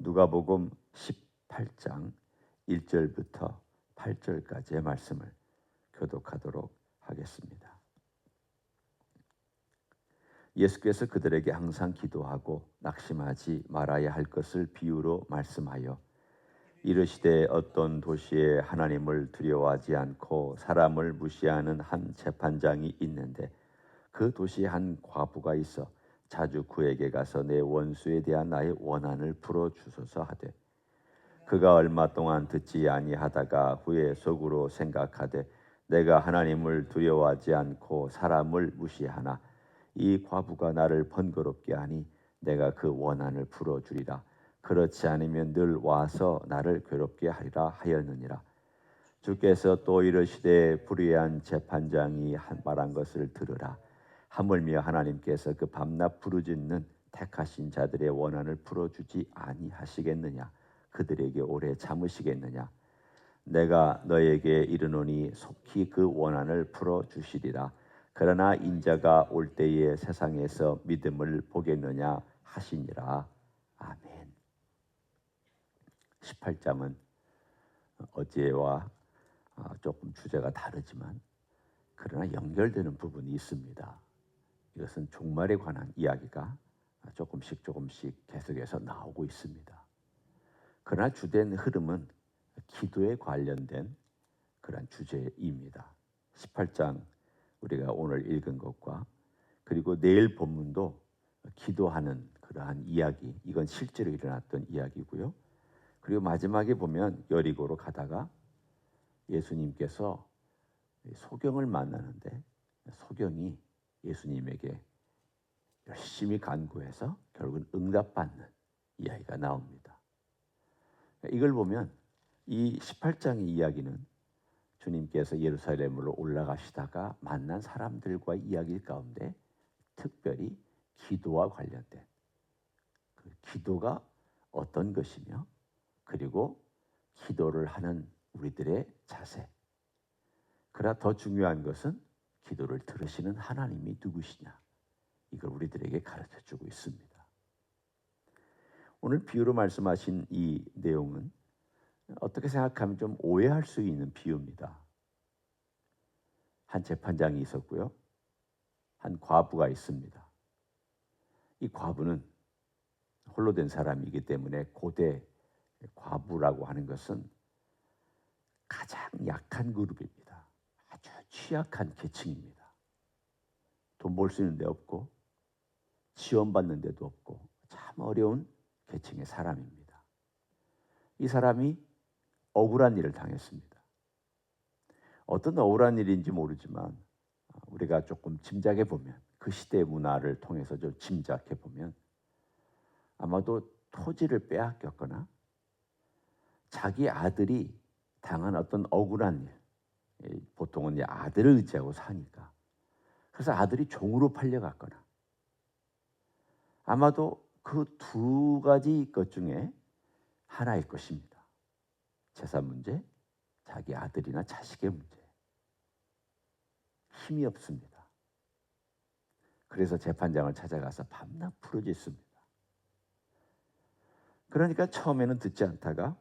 누가복음 18장 1절부터 8절까지의 말씀을 교독하도록 하겠습니다. 예수께서 그들에게 항상 기도하고 낙심하지 말아야 할 것을 비유로 말씀하여 이르시되 어떤 도시에 하나님을 두려워하지 않고 사람을 무시하는 한 재판장이 있는데 그 도시에 한 과부가 있어 자주 그에게 가서 내 원수에 대한 나의 원한을 풀어 주소서 하되 그가 얼마 동안 듣지 아니하다가 후에 속으로 생각하되 내가 하나님을 두려워하지 않고 사람을 무시하나 이 과부가 나를 번거롭게 하니 내가 그 원한을 풀어 주리라. 그렇지 않으면 늘 와서 나를 괴롭게 하리라 하였느니라. 주께서 또 이르시되 불의한 재판장이 한 말한 것을 들으라 하물며 하나님께서 그 밤낮 부르짖는 택하신 자들의 원한을 풀어주지 아니하시겠느냐? 그들에게 오래 참으시겠느냐? 내가 너에게 이르노니 속히 그 원한을 풀어주시리라. 그러나 인자가 올 때에 세상에서 믿음을 보겠느냐 하시니라. 아멘. 18장은 어제와 아, 조금 주제가 다르지만 그러나 연결되는 부분이 있습니다. 이것은 종말에 관한 이야기가 조금씩 조금씩 계속해서 나오고 있습니다. 그러나 주된 흐름은 기도에 관련된 그런 주제입니다. 18장 우리가 오늘 읽은 것과 그리고 내일 본문도 기도하는 그러한 이야기, 이건 실제로 일어났던 이야기고요. 그리고 마지막에 보면 여리고로 가다가 예수님께서 소경을 만나는데 소경이 예수님에게 열심히 간구해서 결국은 응답받는 이야기가 나옵니다. 이걸 보면 이 18장의 이야기는 주님께서 예루살렘으로 올라가시다가 만난 사람들과 이야기 가운데 특별히 기도와 관련된 그 기도가 어떤 것이며 그리고 기도를 하는 우리들의 자세. 그러나 더 중요한 것은 기도를 들으시는 하나님이 누구시냐. 이걸 우리들에게 가르쳐 주고 있습니다. 오늘 비유로 말씀하신 이 내용은 어떻게 생각하면 좀 오해할 수 있는 비유입니다. 한 재판장이 있었고요. 한 과부가 있습니다. 이 과부는 홀로 된 사람이기 때문에 고대 과부라고 하는 것은 가장 약한 그룹입니다. 취약한 계층입니다. 돈 벌 수 있는 데 없고 지원받는 데도 없고 참 어려운 계층의 사람입니다. 이 사람이 억울한 일을 당했습니다. 어떤 억울한 일인지 모르지만 우리가 조금 짐작해 보면 그 시대의 문화를 통해서 좀 짐작해 보면 아마도 토지를 빼앗겼거나 자기 아들이 당한 어떤 억울한 일, 보통은 아들을 의지하고 사니까 그래서 아들이 종으로 팔려갔거나 아마도 그 두 가지 것 중에 하나일 것입니다. 재산 문제, 자기 아들이나 자식의 문제. 힘이 없습니다. 그래서 재판장을 찾아가서 밤낮 부르짖습니다. 그러니까 처음에는 듣지 않다가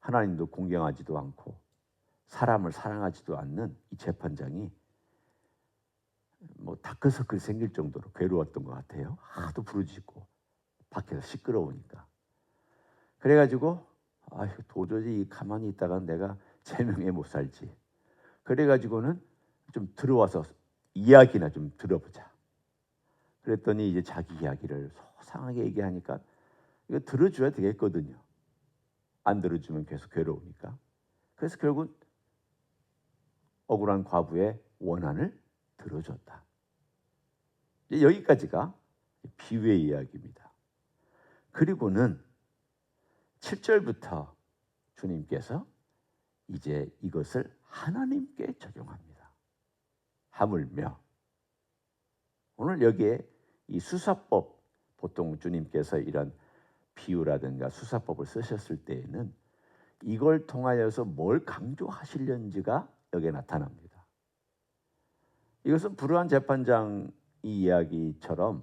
하나님도 공경하지도 않고 사람을 사랑하지도 않는 이 재판장이 뭐 다크서클 생길 정도로 괴로웠던 것 같아요. 하도 부르짖고 밖에서 시끄러우니까. 그래가지고 아 도저히 가만히 있다가 내가 제명에 못 살지. 그래가지고는 좀 들어와서 이야기나 좀 들어보자. 그랬더니 이제 자기 이야기를 소상하게 얘기하니까 이거 들어줘야 되겠거든요. 안 들어주면 계속 괴로우니까. 그래서 결국 억울한 과부의 원한을 들어줬다. 여기까지가 비유의 이야기입니다. 그리고는 7절부터 주님께서 이제 이것을 하나님께 적용합니다. 하물며 오늘 여기에 이 수사법 보통 주님께서 이런 비유라든가 수사법을 쓰셨을 때에는 이걸 통하여서 뭘 강조하시려는지가 여기에 나타납니다. 이것은 불우한 재판장 이 이야기처럼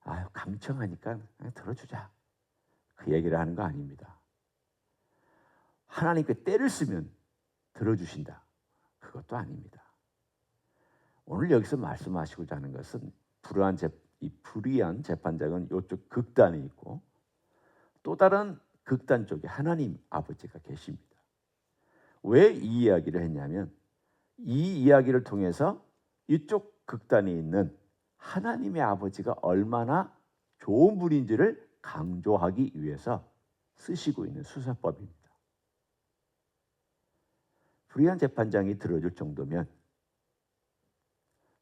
아유 강청하니까 그냥 들어주자. 그 얘기를 하는 거 아닙니다. 하나님께 때를 쓰면 들어주신다. 그것도 아닙니다. 오늘 여기서 말씀하시고자 하는 것은 불의한 재, 이 불의한 재판장은 이쪽 극단에 있고 또 다른 극단 쪽에 하나님 아버지가 계십니다. 왜 이 이야기를 했냐면 이 이야기를 통해서 이쪽 극단에 있는 하나님의 아버지가 얼마나 좋은 분인지를 강조하기 위해서 쓰시고 있는 수사법입니다. 불의한 재판장이 들어줄 정도면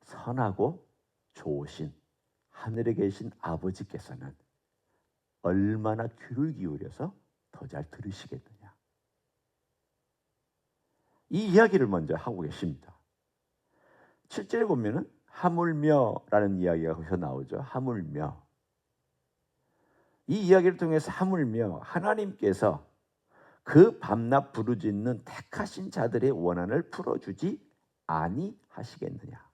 선하고 좋으신 하늘에 계신 아버지께서는 얼마나 귀를 기울여서 더 잘 들으시겠느냐. 이 이야기를 먼저 하고 계십니다. 7절에 보면은 하물며라는 이야기가 거기서 나오죠. 하물며. 이 이야기를 통해서 하물며 하나님께서 그 밤낮 부르짖는 택하신 자들의 원한을 풀어주지 아니하시겠느냐.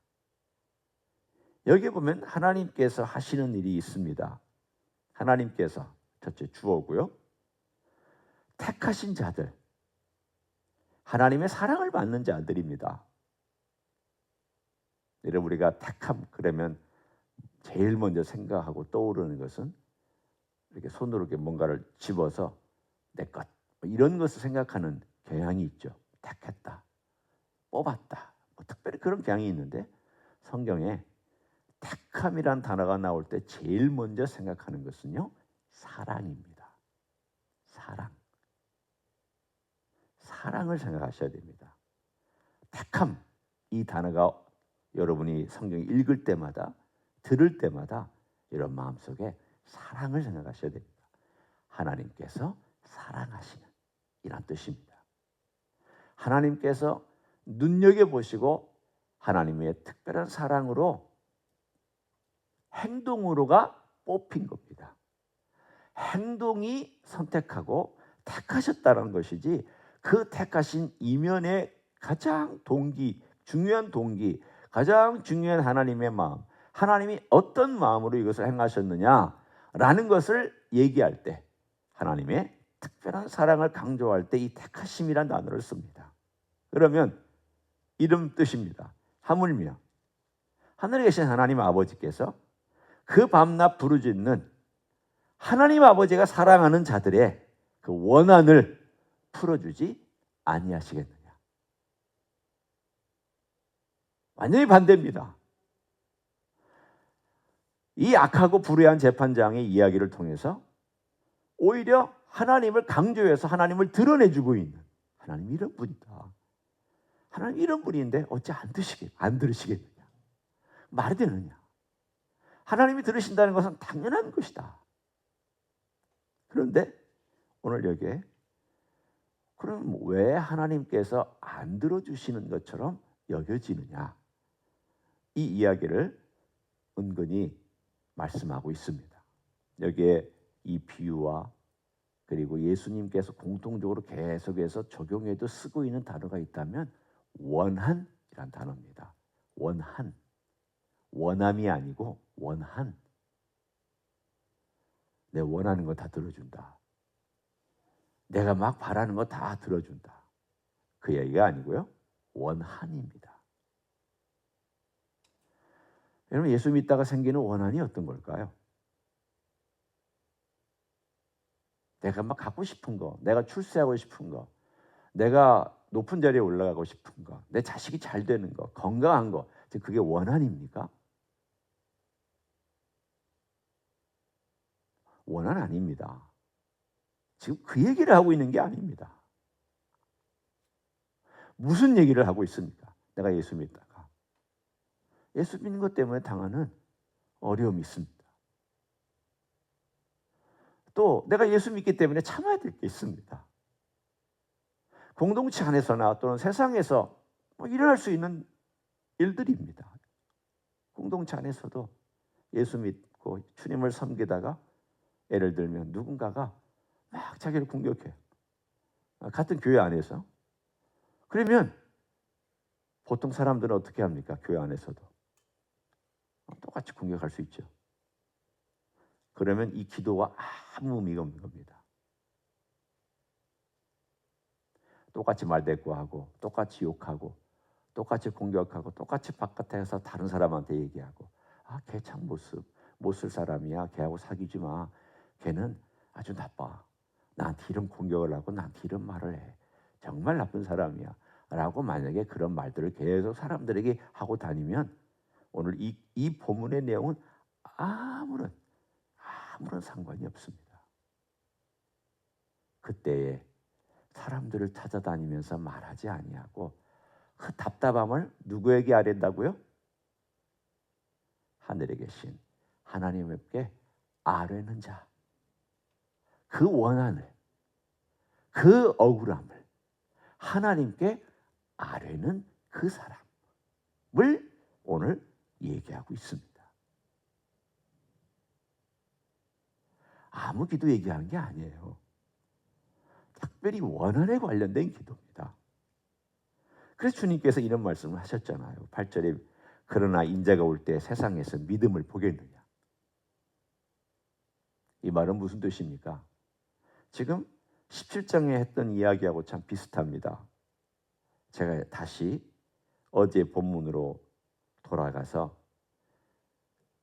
여기 보면 하나님께서 하시는 일이 있습니다. 하나님께서 첫째 주어고요. 택하신 자들, 하나님의 사랑을 받는 자들입니다. 여러분 우리가 택함 그러면 제일 먼저 생각하고 떠오르는 것은 이렇게 손으로 이렇게 뭔가를 집어서 내 것, 뭐 이런 것을 생각하는 경향이 있죠. 택했다, 뽑았다, 뭐 특별히 그런 경향이 있는데 성경에 택함이란 단어가 나올 때 제일 먼저 생각하는 것은요 사랑입니다. 사랑. 사랑을 생각하셔야 됩니다. 택함 이 단어가 여러분이 성경 읽을 때마다 들을 때마다 이런 마음속에 사랑을 생각하셔야 됩니다. 하나님께서 사랑하시는 이란 뜻입니다. 하나님께서 눈여겨 보시고 하나님의 특별한 사랑으로 행동으로가 뽑힌 겁니다. 행동이 선택하고 택하셨다는 것이지 그 택하신 이면의 가장 동기, 중요한 동기, 가장 중요한 하나님의 마음, 하나님이 어떤 마음으로 이것을 행하셨느냐라는 것을 얘기할 때 하나님의 특별한 사랑을 강조할 때 이 택하심이란 단어를 씁니다. 그러면 이름 뜻입니다. 하물며 하늘에 계신 하나님 아버지께서 그 밤낮 부르짖는 하나님 아버지가 사랑하는 자들의 그 원한을 풀어주지 아니하시겠느냐. 완전히 반대입니다. 이 악하고 불의한 재판장의 이야기를 통해서 오히려 하나님을 강조해서 하나님을 드러내주고 있는 하나님 이런 분이다. 하나님 이런 분인데 어찌 안 드시겠, 안 들으시겠느냐. 말이 되느냐. 하나님이 들으신다는 것은 당연한 것이다. 그런데 오늘 여기에 그럼 왜 하나님께서 안 들어주시는 것처럼 여겨지느냐? 이 이야기를 은근히 말씀하고 있습니다. 여기에 이 비유와 그리고 예수님께서 공통적으로 계속해서 적용해도 쓰고 있는 단어가 있다면 원한이란 단어입니다. 원한. 원함이 아니고 원한. 내 원하는 거 다 들어준다. 내가 막 바라는 거 다 들어준다. 그 얘기가 아니고요. 원한입니다. 여러분 예수 믿다가 생기는 원한이 어떤 걸까요? 내가 막 갖고 싶은 거, 내가 출세하고 싶은 거, 내가 높은 자리에 올라가고 싶은 거, 내 자식이 잘 되는 거, 건강한 거, 그게 원한입니까? 원한 아닙니다. 지금 그 얘기를 하고 있는 게 아닙니다. 무슨 얘기를 하고 있습니까? 내가 예수 믿다가 예수 믿는 것 때문에 당하는 어려움이 있습니다. 또 내가 예수 믿기 때문에 참아야 될 게 있습니다. 공동체 안에서나 또는 세상에서 뭐 일어날 수 있는 일들입니다. 공동체 안에서도 예수 믿고 주님을 섬기다가 예를 들면 누군가가 막 자기를 공격해. 같은 교회 안에서. 그러면 보통 사람들은 어떻게 합니까? 교회 안에서도. 똑같이 공격할 수 있죠. 그러면 이 기도가 아무 의미가 없는 겁니다. 똑같이 말대꾸하고 똑같이 욕하고 똑같이 공격하고 똑같이 바깥에서 다른 사람한테 얘기하고 아 걔 참 모습 못 쓸 사람이야 걔하고 사귀지 마 걔는 아주 나빠 나한테 이런 공격을 하고 나한테 이런 말을 해 정말 나쁜 사람이야 라고 만약에 그런 말들을 계속 사람들에게 하고 다니면 오늘 이, 이 본문의 내용은 아무런 아무런 상관이 없습니다. 그때에 사람들을 찾아다니면서 말하지 아니하고 그 답답함을 누구에게 아랜다고요? 하늘에 계신 하나님께 아뢰는 자. 그 원한을 그 억울함을 하나님께 아뢰는 그 사람을 오늘 얘기하고 있습니다. 아무 기도 얘기하는 게 아니에요. 특별히 원한에 관련된 기도입니다. 그래서 주님께서 이런 말씀을 하셨잖아요. 8절에 그러나 인자가 올 때 세상에서 믿음을 보겠느냐. 이 말은 무슨 뜻입니까? 지금 17장에 했던 이야기하고 참 비슷합니다. 제가 다시 어제 본문으로 돌아가서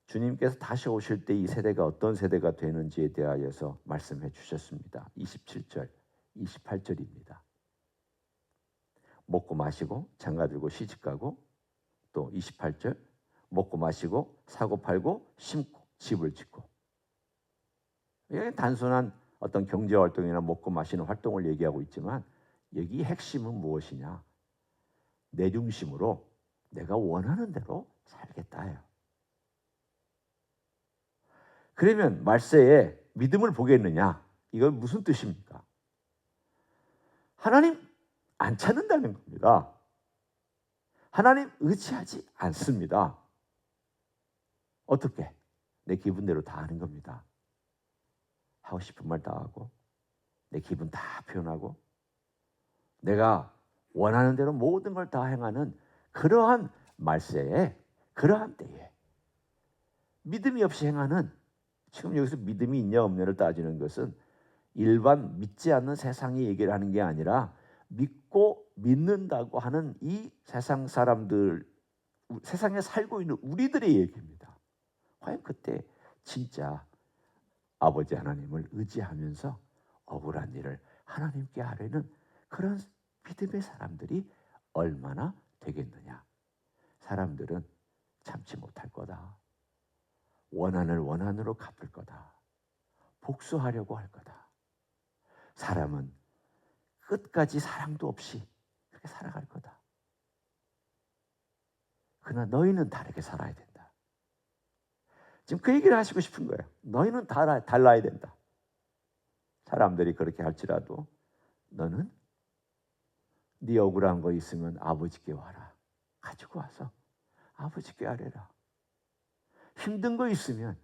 주님께서 다시 오실 때 이 세대가 어떤 세대가 되는지에 대하여서 말씀해 주셨습니다. 27절, 28절입니다. 먹고 마시고 장가 들고 시집 가고 또 28절 먹고 마시고 사고 팔고 심고 집을 짓고 이게 단순한 어떤 경제 활동이나 먹고 마시는 활동을 얘기하고 있지만 여기 핵심은 무엇이냐? 내 중심으로 내가 원하는 대로 살겠다예요. 그러면 말세에 믿음을 보겠느냐? 이건 무슨 뜻입니까? 하나님 안 찾는다는 겁니다. 하나님 의지하지 않습니다. 어떻게? 내 기분대로 다 하는 겁니다. 하고 싶은 말 다 하고 내 기분 다 표현하고 내가 원하는 대로 모든 걸 다 행하는 그러한 말세에 그러한 때에 믿음이 없이 행하는 지금 여기서 믿음이 있냐 없냐를 따지는 것은 일반 믿지 않는 세상이 얘기를 하는 게 아니라 믿고 믿는다고 하는 이 세상 사람들 세상에 살고 있는 우리들의 얘기입니다. 과연 그때 진짜 아버지 하나님을 의지하면서 억울한 일을 하나님께 하려는 그런 믿음의 사람들이 얼마나 되겠느냐? 사람들은 참지 못할 거다. 원한을 원한으로 갚을 거다. 복수하려고 할 거다. 사람은 끝까지 사랑도 없이 그렇게 살아갈 거다. 그러나 너희는 다르게 살아야 된다. 지금 그 얘기를 하시고 싶은 거예요. 너희는 달라, 달라야 된다. 사람들이 그렇게 할지라도 너는 네 억울한 거 있으면 아버지께 와라. 가지고 와서 아버지께 아뢰라. 힘든 거 있으면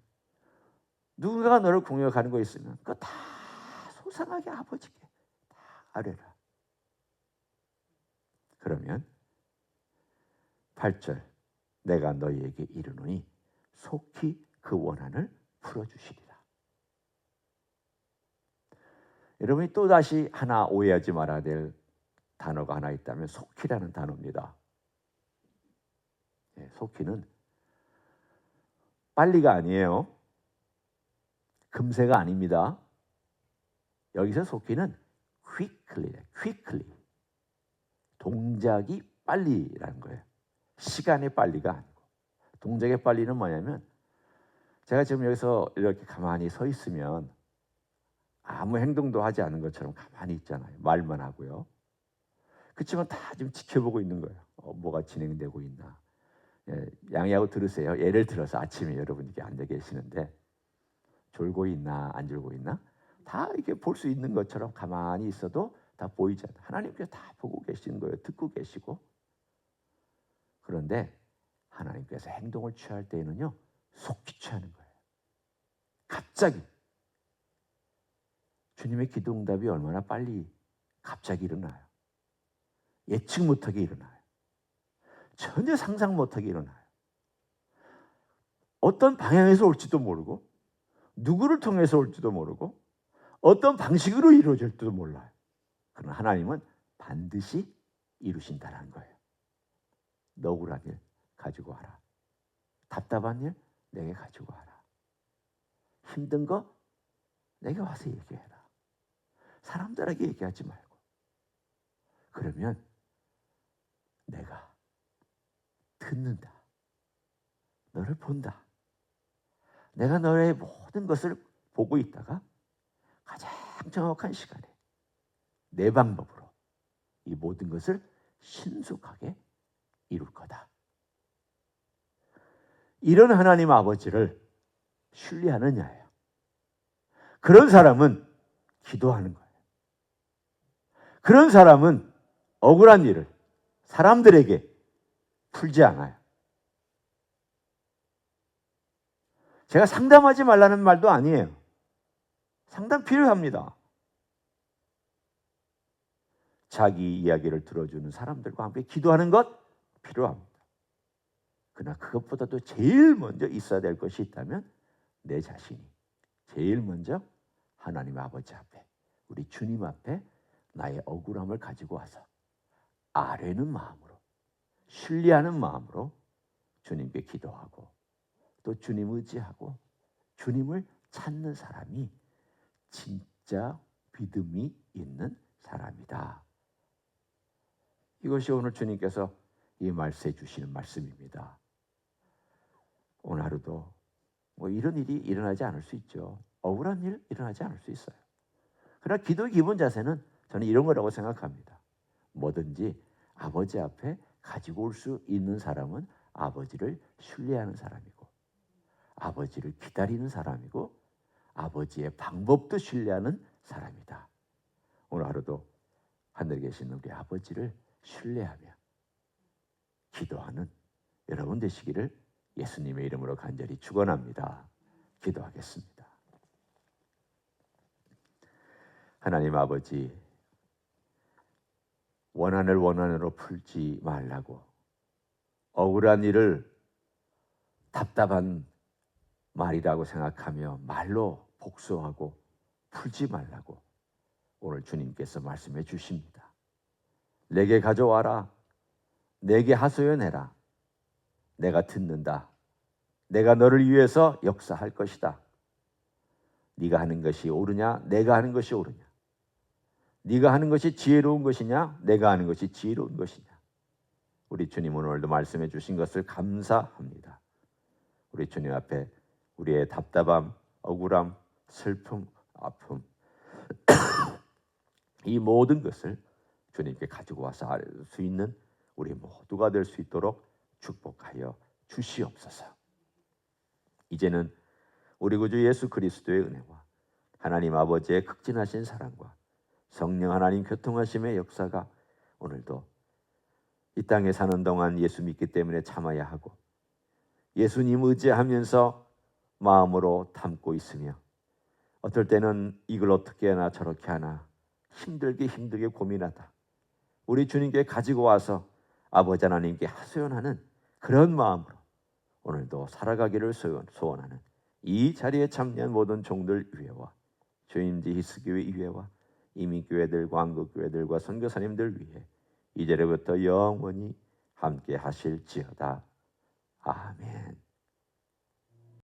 누군가가 너를 공격하는 거 있으면 그거 다 소상하게 아버지께 다 아뢰라. 그러면 8절 내가 너희에게 이르노니 속히 그 원한을 풀어주시리라. 여러분이 또 다시 하나 오해하지 말아야 될 단어가 하나 있다면 속히라는 단어입니다. 예, 속히는 빨리가 아니에요. 금세가 아닙니다. 여기서 속히는 quickly, quickly. 동작이 빨리라는 거예요. 시간의 빨리가 아니고. 동작의 빨리는 뭐냐면 제가 지금 여기서 이렇게 가만히 서 있으면 아무 행동도 하지 않은 것처럼 가만히 있잖아요. 말만 하고요. 그렇지만 다 지금 지켜보고 있는 거예요. 어, 뭐가 진행되고 있나. 예, 양해하고 들으세요. 예를 들어서 아침에 여러분 이렇게 앉아 계시는데 졸고 있나 안 졸고 있나 다 이렇게 볼 수 있는 것처럼 가만히 있어도 다 보이잖아요. 하나님께서 다 보고 계시는 거예요. 듣고 계시고 그런데 하나님께서 행동을 취할 때에는요 속히 취하는 거예요. 갑자기 주님의 기도 응답이 얼마나 빨리 갑자기 일어나요. 예측 못하게 일어나요. 전혀 상상 못하게 일어나요. 어떤 방향에서 올지도 모르고 누구를 통해서 올지도 모르고 어떤 방식으로 이루어질지도 몰라요. 그러나 하나님은 반드시 이루신다는 거예요. 너구란 일 가지고 와라. 답답한 일 내게 가지고 와라. 힘든 거 내게 와서 얘기해라. 사람들에게 얘기하지 말고. 그러면 내가 듣는다. 너를 본다. 내가 너의 모든 것을 보고 있다가 가장 정확한 시간에 내 방법으로 이 모든 것을 신속하게 이룰 거다. 이런 하나님 아버지를 신뢰하느냐예요. 그런 사람은 기도하는 거예요. 그런 사람은 억울한 일을 사람들에게 풀지 않아요. 제가 상담하지 말라는 말도 아니에요. 상담 필요합니다. 자기 이야기를 들어주는 사람들과 함께 기도하는 것 필요합니다. 그러나 그것보다도 제일 먼저 있어야 될 것이 있다면 내 자신이 제일 먼저 하나님 아버지 앞에 우리 주님 앞에 나의 억울함을 가지고 와서 아뢰는 마음으로 신뢰하는 마음으로 주님께 기도하고 또 주님 의지하고 주님을 찾는 사람이 진짜 믿음이 있는 사람이다. 이것이 오늘 주님께서 이 말씀해 주시는 말씀입니다. 오늘 하루도 뭐 이런 일이 일어나지 않을 수 있죠. 억울한 일 일어나지 않을 수 있어요. 그러나 기도의 기본 자세는 저는 이런 거라고 생각합니다. 뭐든지 아버지 앞에 가지고 올 수 있는 사람은 아버지를 신뢰하는 사람이고 아버지를 기다리는 사람이고 아버지의 방법도 신뢰하는 사람이다. 오늘 하루도 하늘에 계신 우리 아버지를 신뢰하며 기도하는 여러분 되시기를 예수님의 이름으로 간절히 축원합니다. 기도하겠습니다. 하나님 아버지 원한을 원한으로 풀지 말라고 억울한 일을 답답한 말이라고 생각하며 말로 복수하고 풀지 말라고 오늘 주님께서 말씀해 주십니다. 내게 가져와라. 내게 하소연해라. 내가 듣는다. 내가 너를 위해서 역사할 것이다. 네가 하는 것이 옳으냐? 내가 하는 것이 옳으냐? 네가 하는 것이 지혜로운 것이냐? 내가 하는 것이 지혜로운 것이냐? 우리 주님 오늘도 말씀해 주신 것을 감사합니다. 우리 주님 앞에 우리의 답답함, 억울함, 슬픔, 아픔 이 모든 것을 주님께 가지고 와서 알 수 있는 우리 모두가 될 수 있도록 축복하여 주시옵소서. 이제는 우리 구주 예수 그리스도의 은혜와 하나님 아버지의 극진하신 사랑과 성령 하나님 교통하심의 역사가 오늘도 이 땅에 사는 동안 예수 믿기 때문에 참아야 하고 예수님 의지하면서 마음으로 담고 있으며 어떨 때는 이걸 어떻게 하나 저렇게 하나 힘들게 힘들게 고민하다 우리 주님께 가지고 와서 아버지 하나님께 하소연하는 그런 마음으로 오늘도 살아가기를 소원하는 이 자리에 참여한 모든 종들 위에와 주임지 히스교회 위에와 이민교회들과 한국교회들과 선교사님들 위해 이제로부터 영원히 함께 하실지어다. 아멘.